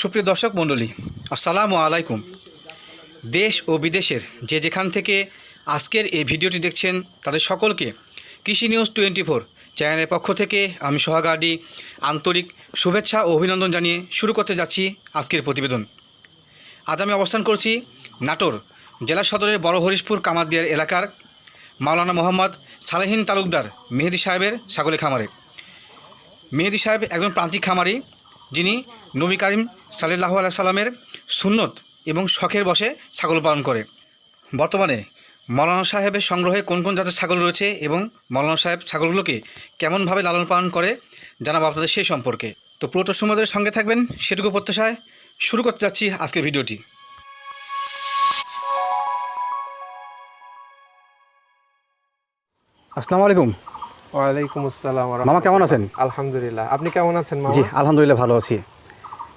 সুপ্রিয় দর্শক মণ্ডলী, আসসালামু আলাইকুম। দেশ ও বিদেশের যে যেখান থেকে আজকের এই ভিডিওটি দেখছেন, তাদের সকলকে কৃষি নিউজ টোয়েন্টি ফোর চ্যানেলের পক্ষ থেকে আমি সোহাগার্ডি আন্তরিক শুভেচ্ছা ও অভিনন্দন জানিয়ে শুরু করতে যাচ্ছি আজকের প্রতিবেদন। আজ আমি অবস্থান করছি নাটোর জেলা সদরের বড় হরিশপুর কামারদিয়ার এলাকার মাওলানা মোহাম্মদ সালেহিন তালুকদার মেহেদি সাহেবের ছাগলের খামারে। মেহেদি সাহেব একজন প্রান্তিক খামারি যিনি নবী করিম সাল্লাহ আলাই সাল্লামের সুন্নত এবং শখের বসে ছাগল পালন করে। বর্তমানে মৌলানা সাহেবের সংগ্রহে কোন কোন জাতের ছাগল রয়েছে এবং মৌলানা সাহেব ছাগলগুলোকে কেমনভাবে লালন পালন করে জানাব আপনাদের সেই সম্পর্কে। তো পুরোটা সময়ের সঙ্গে থাকবেন, সেটুকু প্রত্যাশায় শুরু করতে যাচ্ছি আজকের ভিডিওটি। আসসালামু আলাইকুম। ওয়ালাইকুম আসসালাম মামা কেমন আছেন? আলহামদুলিল্লাহ। আপনি কেমন আছেন মামা? জি আলহামদুলিল্লাহ ভালো আছি।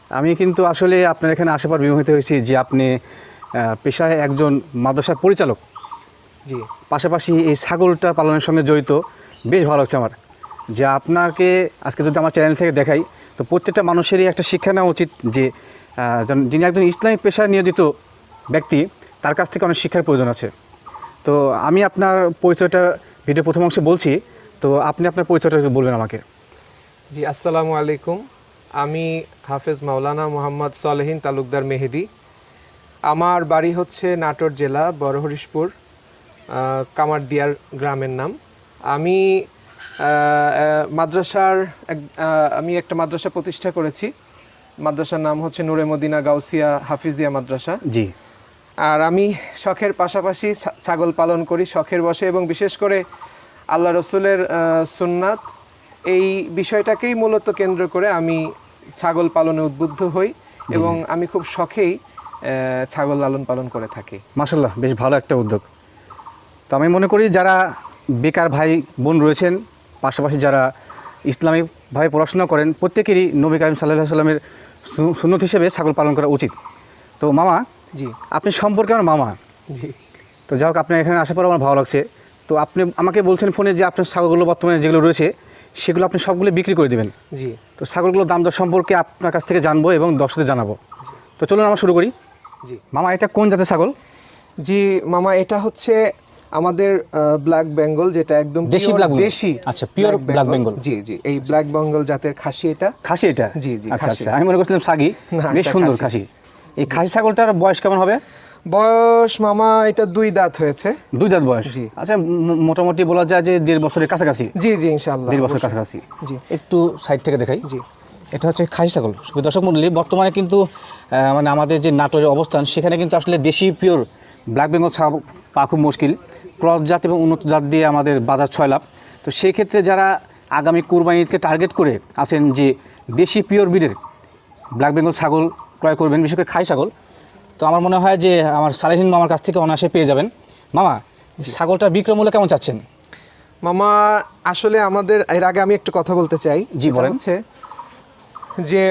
আমি কিন্তু আসলে আপনার এখানে আসার বিমোহিত হয়েছি যে আপনি পেশায় একজন মাদ্রাসার পরিচালক। জি। পাশাপাশি এই ছাগলটা পালনের সঙ্গে জড়িত। বেশ ভালো লাগছে আমার। যে আপনাকে আজকে যদি আমার চ্যানেল থেকে দেখাই তো প্রত্যেকটা মানুষেরই একটা শিক্ষা নেওয়া উচিত যে যেন- যিনি একজন ইসলামিক পেশায় নিয়োজিত ব্যক্তি তার কাছ থেকে অনেক শিক্ষার প্রয়োজন আছে। তো আমি আপনার পরিচয়টা ভিডিও প্রথম অংশে বলছি তো আপনি আপনার পরিচয়টা বলবেন আমাকে। জি আসসালামু আলাইকুম। আমি হাফেজ মাওলানা মোহাম্মদ সলেহিন তালুকদার মেহেদি। আমার বাড়ি হচ্ছে নাটোর জেলা বড়হরিশপুর কামারদিয়ার গ্রামের নাম। আমি মাদ্রাসার আমি একটা মাদ্রাসা প্রতিষ্ঠা করেছি। মাদ্রাসার নাম হচ্ছে নূরে মদিনা গাউসিয়া হাফিজিয়া মাদ্রাসা। জি। আর আমি শখের পাশাপাশি ছাগল পালন করি শখের বসে এবং বিশেষ করে আল্লাহ রসুলের সুন্নাত। এই বিষয়টাকেই মূলত কেন্দ্র করে আমি ছাগল পালনে উদ্বুদ্ধ হই এবং আমি খুব শখেই ছাগল লালন পালন করে থাকি। মাসাল্লাহ বেশ ভালো একটা উদ্যোগ। তো আমি মনে করি যারা বেকার ভাই বোন রয়েছেন পাশাপাশি যারা ইসলামিকভাবে পড়াশোনা করেন প্রত্যেকেরই নবী কারিম সাল্লাহ সাল্লামের সুন্নত হিসেবে ছাগল পালন করা উচিত। তো মামা জি। আপনি সম্পর্কে আমার মামা। জি। তো যাই হোক আপনার এখানে আসার পর আমার ভালো লাগছে। তো আপনি আমাকে বলছেন ফোনে যে আপনার ছাগলগুলো বর্তমানে যেগুলো রয়েছে সেগুলো আপনি সবগুলো বিক্রি করে দেবেন। জি। তো ছাগলগুলোর দাম দর সম্পর্কে আপনার কাছ থেকে জানব এবং দর্শকদের জানাব। তো চলুন আমরা শুরু করি। জি। মামা এটা কোন জাতের ছাগল? জি মামা এটা হচ্ছে আমাদের ব্ল্যাক বেঙ্গল যেটা একদম দেশি bengal? দেশি আচ্ছা, pure black bengal। জি জি এই ব্ল্যাক বেঙ্গল জাতের খাসি এটা। খাসি এটা? জি, জি, আচ্ছা আচ্ছা আমি মনে করছিলাম সাগি। বেশ সুন্দর। খাসি। এই খাসি ছাগলটার বয়স কেমন হবে? বয়স মামা এটা দুই দাঁত হয়েছে। দুই দাঁত বয়স? জি। আচ্ছা মোটামুটি বলা যায় যে দেড় বছরের কাছাকাছি? জি জি ইনশাআল্লাহ দেড় বছরের। কাছাকাছি। জি। একটু সাইড থেকে দেখাই। জি। এটা হচ্ছে খাসি ছাগল। দর্শক মন্ডলী বর্তমানে কিন্তু মানে আমাদের যে নাটোরের অবস্থান সেখানে কিন্তু আসলে দেশি পিওর ব্ল্যাক বেঙ্গল ছাগল পাওয়া খুব মুশকিল। ক্রস জাত এবং উন্নত জাত দিয়ে আমাদের বাজার ছয় লাভ। তো সেই ক্ষেত্রে যারা আগামী কুরবানি ঈদকে টার্গেট করে আছেন যে দেশি পিওর ব্রিডের ব্ল্যাক বেঙ্গল ছাগল ক্রয় করবেন বিশেষ করে খাই ছাগল তো আমার মনে হয় যে আমার সালেহীন মামার কাছ থেকে অনায়াসে পেয়ে যাবেন। মামা ছাগলটার বিক্রয় মূল্য কেমন চাচ্ছেন? মামা আসলে আমাদের এর আগে আমি একটু কথা বলতে চাই। জি, বলেন। যে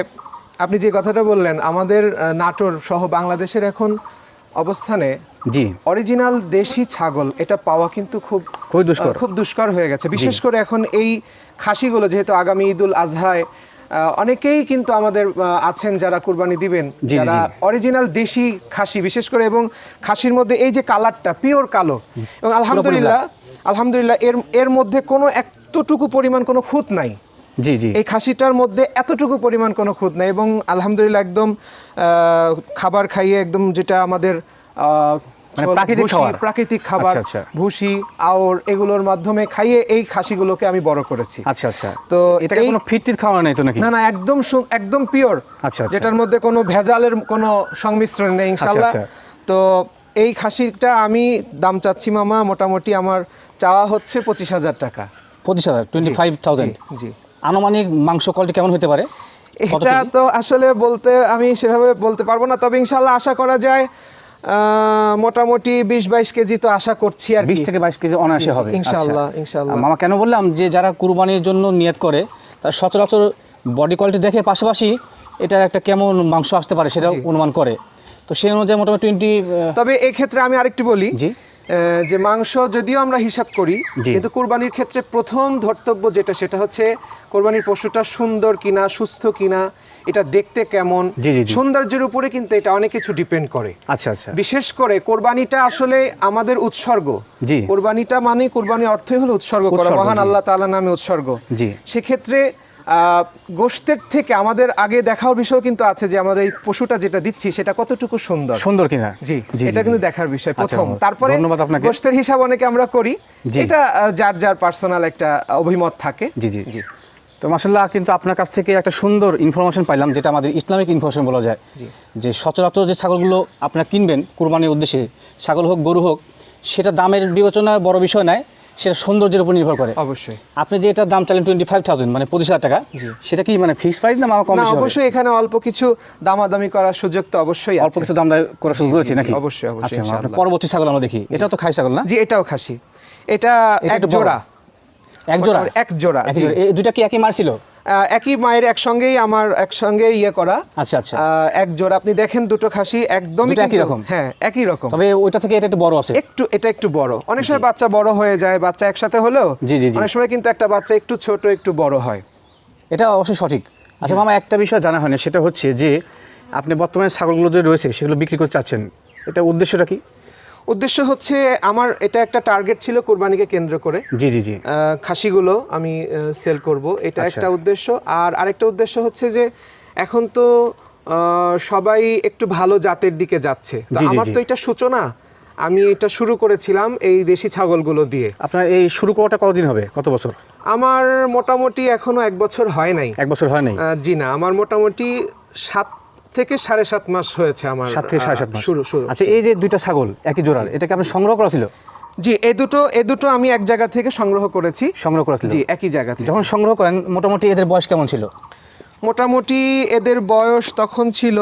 আপনি যে কথাটা বললেন আমাদের নাটোর সহ বাংলাদেশের এখন অবস্থানে জি। অরিজিনাল দেশি ছাগল এটা পাওয়া কিন্তু খুব খুবই দুষ্কর। খুব দুষ্কর হয়ে গেছে। বিশেষ করে এখন এই খাসিগুলো যেহেতু আগামী ঈদুল আজহায় অনেকেই কিন্তু আমাদের আছেন যারা কুরবানি দিবেন যারা অরিজিনাল দেশি খাসি বিশেষ করে এবং খাসির মধ্যে এই যে কালারটা পিওর কালো। এবং আলহামদুলিল্লাহ আলহামদুলিল্লাহ এর এর মধ্যে কোনো এতটুকু পরিমাণ কোনো খুঁত নাই। জি জি। এই খাসিটার মধ্যে এতটুকু পরিমাণ কোনো খুঁত নাই এবং আলহামদুলিল্লাহ একদম আহ, খাবার খাইয়ে একদম যেটা আমাদের প্রাকৃতিক খাবার। প্রাকৃতিক খাবার আচ্ছা, আচ্ছা। ভুসি আওর এগুলোর মাধ্যমে খাইয়ে এই খাসিগুলোকে আমি বড় করেছি। আচ্ছা আচ্ছা। তো এই- কোনো ফিটটির খাওয়ানো নেই তো নাকি? না না একদম একদম পিওর। আচ্ছা আচ্ছা। যেটার মধ্যে কোনো ভেজালের কোনো সংমিশ্রণ নেই ইনশাল্লাহ আচ্ছা। তো এই খাসিটা আমি দাম চাচ্ছি মামা মোটামুটি আমার চাওয়া হচ্ছে পঁচিশ হাজার টাকা। পঁচিশ হাজার টোয়েন্টি ফাইভ থাউজেন্ড জি, আনুমানিক মাংস কোয়ালিটি কেমন হতে পারে? এটা তো আসলে বলতে আমি সেভাবে বলতে পারব না তবে ইনশাল্লাহ আশা করা যায় মোটামুটি বিশ বাইশ কেজি তো আশা করছি আর বিশ থেকে বাইশ কেজি অনায়াসে হবে। ইনশাল্লাহ আচ্ছা। ইনশাল্লাহ মামা কেন বললাম যে যারা কুরবানির জন্য নিয়ত করে তার সচরাচর বডি কোয়ালিটি দেখে পাশাপাশি এটা একটা কেমন মাংস আসতে পারে সেটা অনুমান করে। তো সেই অনুযায়ী মোটামুটি টোয়েন্টি তবে এক্ষেত্রে আমি আরেকটি বলি জি। যে মাংস যদিও আমরা হিসাব করি কিন্তু কোরবানির ক্ষেত্রে প্রথম ধর্তব্য যেটা সেটা হচ্ছে কোরবানির পশুটা সুন্দর কিনা সুস্থ কিনা এটা দেখতে কেমন। সৌন্দর্যের উপরে কিন্তু এটা অনেক কিছু ডিপেন্ড করে। আচ্ছা আচ্ছা। বিশেষ করে কোরবানিটা আসলে আমাদের উৎসর্গ। জি। কোরবানিটা মানে কোরবানি অর্থই হলো উৎসর্গ করা। মহান আল্লাহ তাআলা নামে উৎসর্গ। জি। সেক্ষেত্রে গোশতের থেকে আমাদের আগে দেখার বিষয় কিন্তু আছে যে আমাদের এই পশুটা যেটা দিচ্ছি সেটা কতটুকু সুন্দর? সুন্দর কিনা? জি এটা কিন্তু দেখার বিষয় আচ্ছা, প্রথম। তারপরে ধন্যবাদ আপনাকে। গোশতের হিসাব অনেকে আমরা করি। এটা যার যার পার্সোনাল একটা অভিমত থাকে। জি জি জি। তো মাসাল্লাহ কিন্তু আপনার কাছ থেকে একটা সুন্দর ইনফরমেশন পাইলাম যেটা আমাদের ইসলামিক ইনফরমেশন বলা যায়। যে সচরাচর যে ছাগলগুলো আপনারা কিনবেন কুরবানির উদ্দেশ্যে ছাগল হোক গরু হোক সেটা দামের বিবেচনা বড় বিষয় নয়। সেটা সৌন্দর্যের উপর নির্ভর করে। অবশ্যই। আপনি যে এটার দাম চাইলেন টোয়েন্টি ফাইভ থাউজেন্ড মানে পঁচিশ হাজার টাকা সেটা কি মানে ফিক্স প্রাইস না আমার কম? অবশ্যই এখানে অল্প কিছু দামাদামি করার সুযোগ তো অবশ্যই অল্প কিছু দাম করার সুযোগ জি, নাকি? অবশ্যই, অবশ্যই, আচ্ছা পরবর্তী ছাগল আমরা দেখি। এটা তো খাই ছাগল না? জি এটাও খাসি। এটা এক জোড়া। এক জোড়া? এক জোড়া দুইটা কি একই মার ছিল? একই মায়ের একসঙ্গেই আমার একসঙ্গে ইয়ে করা। আচ্ছা আচ্ছা। এক জোড়া। আপনি দেখেন দুটো খাসি একদমই একই রকম? হ্যাঁ একই রকম। তবে ওইটা থেকে এটা একটু বড় আছে। একটু এটা একটু বড়। অনেক সময় বাচ্চা বড় হয়ে যায় বাচ্চা একসাথে হলেও জি, জি, জি। অনেক সময় কিন্তু একটা বাচ্চা একটু ছোট একটু বড় হয়। এটা অবশ্যই সঠিক। আচ্ছা মামা একটা বিষয় জানা হয়নি সেটা হচ্ছে যে আপনি বর্তমানে ছাগলগুলো যে রয়েছে সেগুলো বিক্রি করতে চাচ্ছেন। এটা উদ্দেশ্যটা কি? উদ্দেশ্য হচ্ছে আমার এটা একটা টার্গেট ছিল কোরবানিকে কেন্দ্র করে। জি জি জি। খাসিগুলো আমি সেল করব। এটা আচ্ছা। একটা উদ্দেশ্য। আর আরেকটা উদ্দেশ্য হচ্ছে যে এখন তো সবাই একটু ভালো জাতের দিকে যাচ্ছে। আমার তো এটা সূচনা। আমি এটা শুরু করেছিলাম এই দেশি ছাগলগুলো দিয়ে। আপনার এই শুরু করাটা কতদিন হবে? কত বছর? আমার মোটামুটি এখনও এক বছর হয় নাই। এক বছর হয় নাই। জি না আমার মোটামুটি সাত থেকে সাড়ে সাত মাস হয়েছে আমার সাত থেকে সাড়ে সাত মাস। শুরু শুরু। আচ্ছা এই যে দুইটা ছাগল একই জোড়ার এটাকে আপনি সংগ্রহ করা ছিল? জি এ দুটো এ দুটো আমি এক জায়গা থেকে সংগ্রহ করেছি। সংগ্রহ করা ছিল? জি একই জায়গা থেকে। যখন সংগ্রহ করেন মোটামুটি এদের বয়স কেমন ছিল? মোটামুটি এদের বয়স তখন ছিল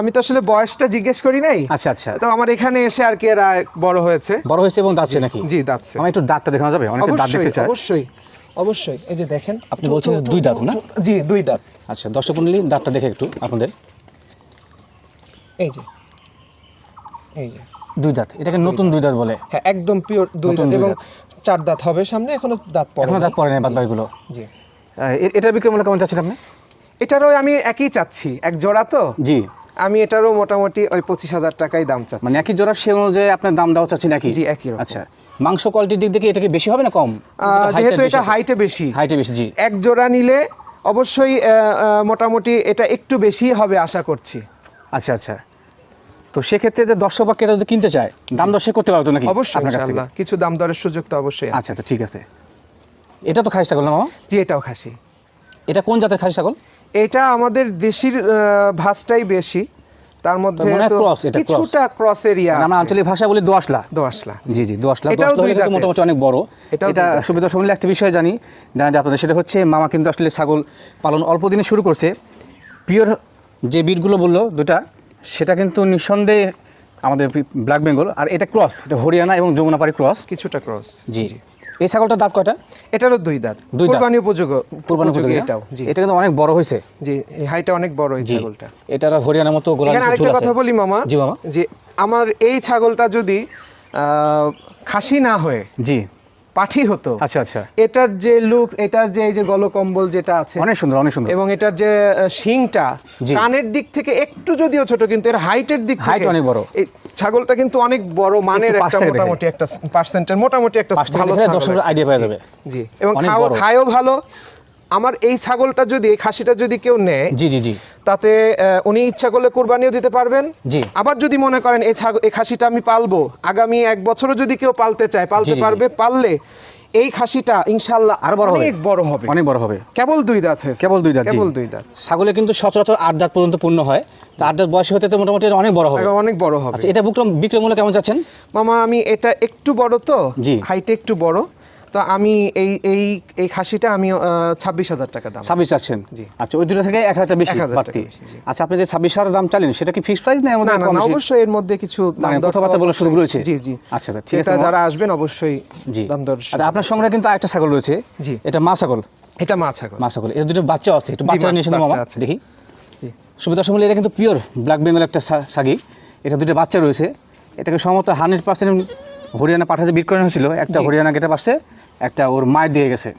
আমি তো আসলে বয়সটা জিজ্ঞেস করি নাই। আচ্ছা আচ্ছা। তো আমার এখানে এসে আর কি এরা বড় হয়েছে। বড় হয়েছে এবং দাঁতছে নাকি? জি দাঁতছে। আমার একটু দাঁতটা দেখানো যাবে অনেকে দাঁত দেখতে চায়। অবশ্যই। অবশ্যই এই যে দেখেন আপনি বলছেন দুই দাঁত না? জি দুই দাঁত। আচ্ছা দর্শক মন্ডলী দাঁতটা দেখে একটু আপনাদের। এই যে এই যে। দুই দাঁত এটাকে নতুন দুই দাঁত বলে। হ্যাঁ একদম পিওর দুই দাঁত এবং চার দাঁত হবে সামনে এখনও দাঁত পড়ে এখনও দাঁত পড়ে না বাদ বাকিগুলো। জি। এটার বিক্রয় মূল্য কেমন চাচ্ছেন আপনি? এটারও আমি একই চাচ্ছি এক জোড়া তো? জি। আমি এটারও মোটামুটি ওই পঁচিশ হাজার টাকাই দাম চাচ্ছি। মানে একই জোড়ার সে অনুযায়ী আপনার দাম দেওয়া চাচ্ছেন একই? জি, একই আচ্ছা মাংস কোয়ালিটির দিক থেকে এটা কি বেশি হবে না কম? যেহেতু এটা হাইটে বেশি। হাইটে বেশি জি। এক জোড়া নিলে অবশ্যই মোটামুটি এটা একটু বেশি হবে আশা করছি। আচ্ছা আচ্ছা। তো সেক্ষেত্রে যে দর্শক বা ক্রেতা যদি কিনতে চায় দাম দর সে করতে পারতো নাকি অবশ্যই কাছ দাম দরের সুযোগ তো অবশ্যই আছে। আচ্ছা তো ঠিক আছে। এটা তো খাসি ছাগল না জি এটাও খাসি। এটা কোন জাতের খাসি ছাগল? এটা আমাদের দেশির আহ, ভাঁজটাই বেশি। তার মধ্যে মনে কিছুটা ক্রস এরিয়া মানে আমরা আঞ্চলিক ভাষা বলি দোয়াশলা। দোয়াশলা। জি জি দোয়াশলা। এটাও মোটামুটি অনেক বড়। এটা সুবিধা শুনলে একটা বিষয় জানি। জানা যায় আপনাদের সেটা হচ্ছে মামা কিন্তু আসলে ছাগল পালন অল্প দিনে শুরু করছে। পিওর যে বিটগুলো বলল দুটা সেটা কিন্তু নিঃসন্দেহে আমাদের ব্ল্যাক বেঙ্গল। আর এটা ক্রস এটা হরিয়ানা এবং যমুনাপাড়ি ক্রস কিছুটা ক্রস জি। এই ছাগলটার দাঁত কয়টা? এটারও দুই দাঁত। দুই কোরবানি উপযোগ কোরবানি উপযোগী এটাও। জি। এটা কিন্তু অনেক বড় হয়েছে। জি এই হাইটা অনেক বড় এই ছাগলটা। এটা হরিয়ানার মতো গোলা আছে আরেকটা কথা বলি মামা। জি মামা। যে আমার এই ছাগলটা যদি আহ, খাসি না হয় জি। পাঠি হতো। আচ্ছা আচ্ছা। এটার যে লুক এটার যে এই যে গলকম্বল যেটা আছে অনেক সুন্দর অনেক সুন্দর। এবং এটার যে শিংটা। কানের দিক থেকে একটু যদিও ছোট কিন্তু এর হাইটের দিক হাইট থেকে অনেক বড়। এই ছাগলটা কিন্তু অনেক বড় মানের একটু মোটামুটি একটা পার্সেন্টের মোটামুটি একটা ভালো দর্শকের আইডিয়া পাওয়া যাবে। জি এবং। খায়ও ভালো আমার এই ছাগলটা যদি এই খাসিটা যদি কেউ নেয় জি জি জি। তাতে উনি ইচ্ছা করলে কোরবানিও দিতে পারবেন। জি। আবার যদি মনে করেন এই ছাগল এই খাসিটা আমি পালবো আগামী এক বছরও যদি কেউ পালতে চায় পালতে। পারবে পাললে এই খাসিটা ইনশাল্লাহ আর বড় হবে। অনেক বড় হবে। অনেক বড় হবে। কেবল দুই দাঁত হয়েছে। কেবল দুই দাঁত জি। কেবল দুই দাঁত। ছাগলে কিন্তু সচরাচর আট দাঁত পর্যন্ত পূর্ণ হয়। তো আট দাঁত বয়স হতে তো মোটামুটি অনেক বড় হবে। অনেক বড় হবে। আচ্ছা এটা বিক্রম বিক্রয় মূল্য কেমন যাচ্ছেন মামা আমি এটা একটু বড় তো জি। হাইটে একটু বড়। তো আমি এই এই এই খাসিটা আমি ছাব্বিশ হাজার টাকা দাম। ছাব্বিশ চাচ্ছেন জি। আচ্ছা ওই দুটো থেকে এক হাজার বেশি বাড়তি। আচ্ছা আপনি যে ছাব্বিশ হাজার দাম চালেন সেটা কি ফিক্স প্রাইস না না না? অবশ্যই এর মধ্যে কিছু দাম কথাবার্তা বলার সুযোগ রয়েছে। জি জি। আচ্ছা ঠিক আছে যারা আসবেন অবশ্যই জি। দাম দর আচ্ছা আপনার সংগ্রহে কিন্তু আরেকটা ছাগল রয়েছে। জি। এটা মা ছাগল। এটা মা ছাগল। মা ছাগল। এর দুটো বাচ্চা আছে একটু বাচ্চা নিয়ে মামা দেখি। সুবিধা সময় এটা কিন্তু পিওর ব্ল্যাক বেঙ্গল একটা সাগি। এটা দুটো বাচ্চা রয়েছে। এটাকে সম্ভবত হান্ড্রেড পার্সেন্ট হরিয়ানা পাঠাতে বিট করানো হয়েছিল। একটা হরিয়ানা গেটে পাশে একটা ওর মায়ের দিয়ে গেছে।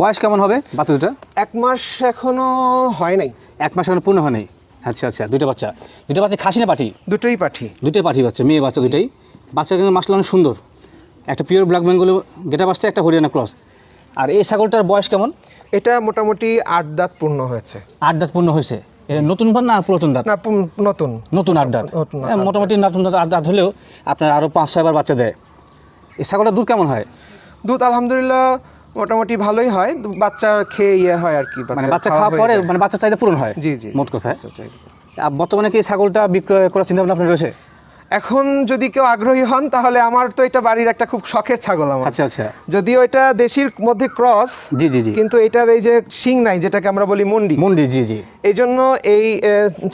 বয়স কেমন হবে বাচ্চা দুটো এক মাস এখনও হয় নাই। এক মাস এখনও পূর্ণ হয়নি আচ্ছা আচ্ছা দুটো বাচ্চা। দুটো বাচ্চা খাসি না পাঠি? দুটোই পাঠি। দুটোই পাঠি বাচ্চা মেয়ে বাচ্চা দুটোই। বাচ্চা কিন্তু মাসলা অনেক সুন্দর। একটা পিওর ব্ল্যাক বেঙ্গল গেটা পাশে একটা হরিয়ানা ক্রস আর এই ছাগলটার বয়স কেমন? এটা মোটামুটি আট দাঁত পূর্ণ হয়েছে। আট দাঁত পূর্ণ হয়েছে। নতুন না পুরাতন দাঁত? না নতুন। নতুন আট দাঁত। হ্যাঁ, মোটামুটি নতুন দাঁত আট দাঁত হলেও আপনার আরও পাঁচ ছয়বার বাচ্চা দেয়। এই ছাগলটার দুধ কেমন হয়? দুধ আলহামদুলিল্লাহ মোটামুটি ভালোই হয়। বাচ্চা খেয়ে ইয়ে হয় আর কি মানে বাচ্চা খাওয়া পরে মানে বাচ্চা চাইলে পূরণ হয় জি জি মোট কথা। বর্তমানে কি ছাগলটা বিক্রয় করার চিন্তা ভাবনা আপনার রয়েছে? এখন যদি কেউ আগ্রহী হন তাহলে আমার তো এটা বাড়ির একটা খুব শখের ছাগল আমার। আচ্ছা আচ্ছা। যদিও এটা দেশির মধ্যে ক্রস জি জি জি। কিন্তু এটার এই যে শিং নাই যেটাকে আমরা বলি মুন্ডি। মুন্ডি জি জি। এই জন্য এই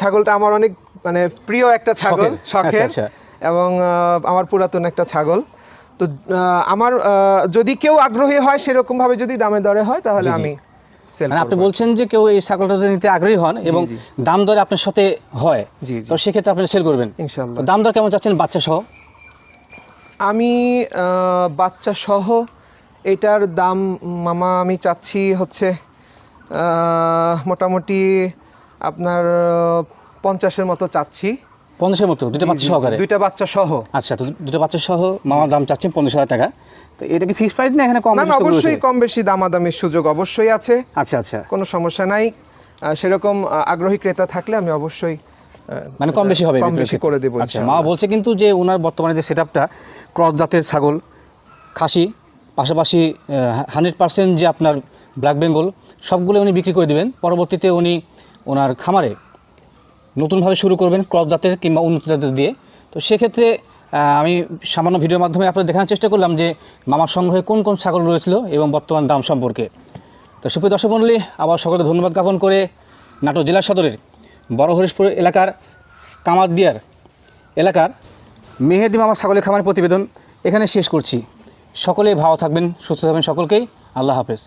ছাগলটা আমার অনেক মানে প্রিয় একটা ছাগল শখের। শখের। আচ্ছা, আচ্ছা। এবং আমার পুরাতন একটা ছাগল। তো আমার যদি কেউ আগ্রহী হয় সেরকম ভাবে যদি দামে দরে হয় তাহলে। আমি মানে আপনি বলছেন যে কেউ এই ছাগলটা নিতে আগ্রহী হন এবং দাম দরে আপনার সাথে হয় তো সেক্ষেত্রে আপনি সেল করবেন। ইনশাল্লাহ দাম দর কেমন চাচ্ছেন বাচ্চা সহ আমি বাচ্চা সহ এটার দাম মামা আমি চাচ্ছি হচ্ছে মোটামুটি আপনার পঞ্চাশের মতো চাচ্ছি। পঞ্চাশের মতো দুটো বাচ্চা সহকারে? দুইটা বাচ্চা সহ। আচ্ছা তো দুটো বাচ্চা সহ মামার দাম চাচ্ছেন পঞ্চাশ হাজার টাকা। তো এটা কি ফিক্স প্রাইস না এখানে কম না? অবশ্যই কম বেশি দামাদামির সুযোগ অবশ্যই আছে। আচ্ছা আচ্ছা। কোনো সমস্যা নাই। সেরকম আগ্রহী ক্রেতা থাকলে আমি অবশ্যই মানে কম বেশি হবে কম বেশি করে দেবো আচ্ছা মা বলছে কিন্তু যে ওনার বর্তমানে যে সেটআপটা ক্রস জাতের ছাগল খাসি পাশাপাশি হান্ড্রেড পার্সেন্ট যে আপনার ব্ল্যাক বেঙ্গল সবগুলো উনি বিক্রি করে দেবেন। পরবর্তীতে উনি ওনার খামারে নতুনভাবে শুরু করবেন ক্রস জাতের কিংবা উন্নত জাতের দিয়ে। তো সেক্ষেত্রে আমি সামান্য ভিডিওর মাধ্যমে আপনাদের দেখানোর চেষ্টা করলাম যে মামার সংগ্রহে কোন কোন ছাগল রয়েছিল এবং বর্তমান দাম সম্পর্কে। তো সুপ্রিয় দর্শক মণ্ডলী, আবার সকলে ধন্যবাদ জ্ঞাপন করে নাটোর জেলা সদরের বড় হরিশপুর এলাকার কামারদিয়ার এলাকার মেহেদি মামা ছাগলের খামার প্রতিবেদন এখানে শেষ করছি। সকলেই ভালো থাকবেন, সুস্থ থাকবেন সকলকেই। আল্লাহ হাফেজ।